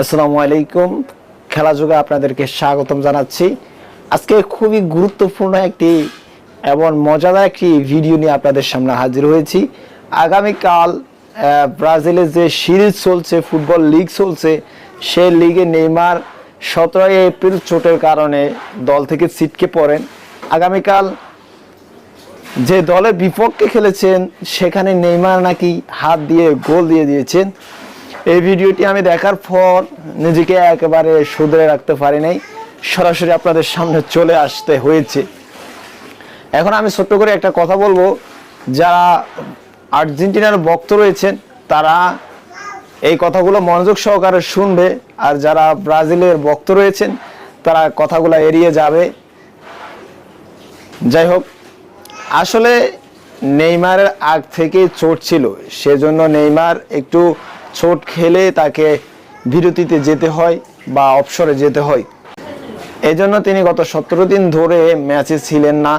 আসসালামু আলাইকুম। খেলা যুগে আপনাদেরকে স্বাগতম জানাচ্ছি। আজকে খুবই গুরুত্বপূর্ণ একটি এবং মজাদার একটি ভিডিও নিয়ে আপনাদের সামনে হাজির হয়েছি। আগামীকাল ব্রাজিলের যে সিরিজ চলছে, ফুটবল লিগ চলছে, সেই লিগে নেইমার সতেরোই এপ্রিল চোটের কারণে দল থেকে ছিটকে পড়েন। আগামীকাল যে দলের বিপক্ষে খেলেছেন, সেখানে নেইমার নাকি হাত দিয়ে গোল দিয়ে দিয়েছেন। এই ভিডিওটি আমি দেখার পর নিজেকে একেবারে শুধরে রাখতে পারি নাই, সরাসরি আপনাদের সামনে চলে আসতে হয়েছে। এখন আমি ছোট্ট করে একটা কথা বলব, যারা আর্জেন্টিনার ভক্ত রয়েছেন, তারা এই কথাগুলো মনোযোগ সহকারে শুনবে, আর যারা ব্রাজিলের ভক্ত রয়েছেন, তারা কথাগুলো এড়িয়ে যাবে। যাই হোক, আসলে নেইমারের আগ থেকে চোট ছিল, সেজন্য নেইমার একটু চোট খেলে তাকে বিরতিতে যেতে হয় বা অবসরে যেতে হয়। এই জন্য তিনি গত সতেরো দিন ধরে ম্যাচে ছিলেন না।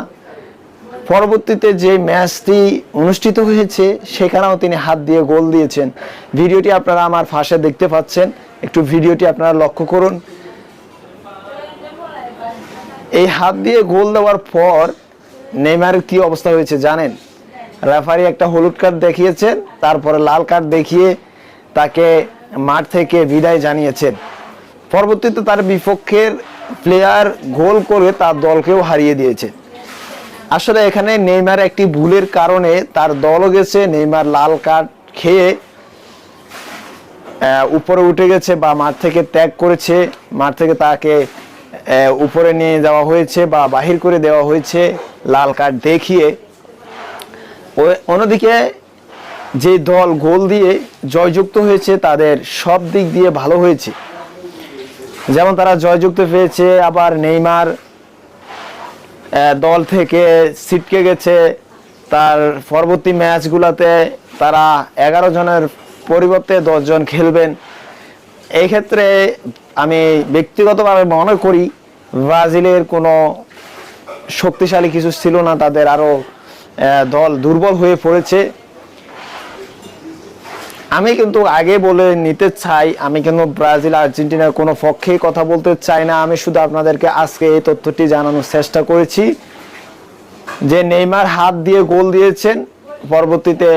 পরবর্তীতে যে ম্যাচটি অনুষ্ঠিত হয়েছে, সেখানেও তিনি হাত দিয়ে গোল দিয়েছেন। ভিডিওটি আপনারা আমার ফাঁসে দেখতে পাচ্ছেন। একটু ভিডিওটি আপনারা লক্ষ্য করুন। এই হাত দিয়ে গোল দেওয়ার পর নেইমারের কি অবস্থা হয়েছে জানেন? রেফারি একটা হলুদ কার্ড দেখিয়েছেন, তারপরে লাল কার্ড দেখিয়ে তাকে মাঠ থেকে বিদায় জানিয়েছেন। পরবর্তীতে তার বিপক্ষের প্লেয়ার গোল করে তার দলকেও হারিয়ে দিয়েছে। আসলে এখানে নেইমার একটি ভুলের কারণে তার দলও গেছে, নেইমার লাল কার্ড খেয়ে উপরে উঠে গেছে বা মাঠ থেকে ত্যাগ করেছে, মাঠ থেকে তাকে উপরে নিয়ে যাওয়া হয়েছে বা বাহির করে দেওয়া হয়েছে লাল কার্ড দেখিয়ে। অন্যদিকে যে দল গোল দিয়ে জয়যুক্ত হয়েছে, তাদের সব দিক দিয়ে ভালো হয়েছে। যেমন তারা জয়যুক্ত পেয়েছে আবার নেইমার দল থেকে ছিটকে গেছে। তার পরবর্তী ম্যাচগুলোতে তারা এগারো জনের পরিবর্তে দশজন খেলবেন। এই ক্ষেত্রে আমি ব্যক্তিগতভাবে মনে করি, ব্রাজিলের কোনো শক্তিশালী কিছু ছিল না। তাদের আরও দল দুর্বল হয়ে পড়েছে। আমি কিন্তু আগে বলে নিতে চাই, আমি কিন্তু ব্রাজিল, আর্জেন্টিনার কোনো পক্ষেই কথা বলতে চাই না। আমি শুধু আপনাদেরকে আজকে এই তথ্যটি জানানোর চেষ্টা করেছি যে নেইমার হাত দিয়ে গোল দিয়েছেন, পরবর্তীতে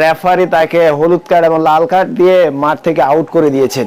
রেফারি তাকে হলুদ কার্ড এবং লাল কার্ড দিয়ে মাঠ থেকে আউট করে দিয়েছেন।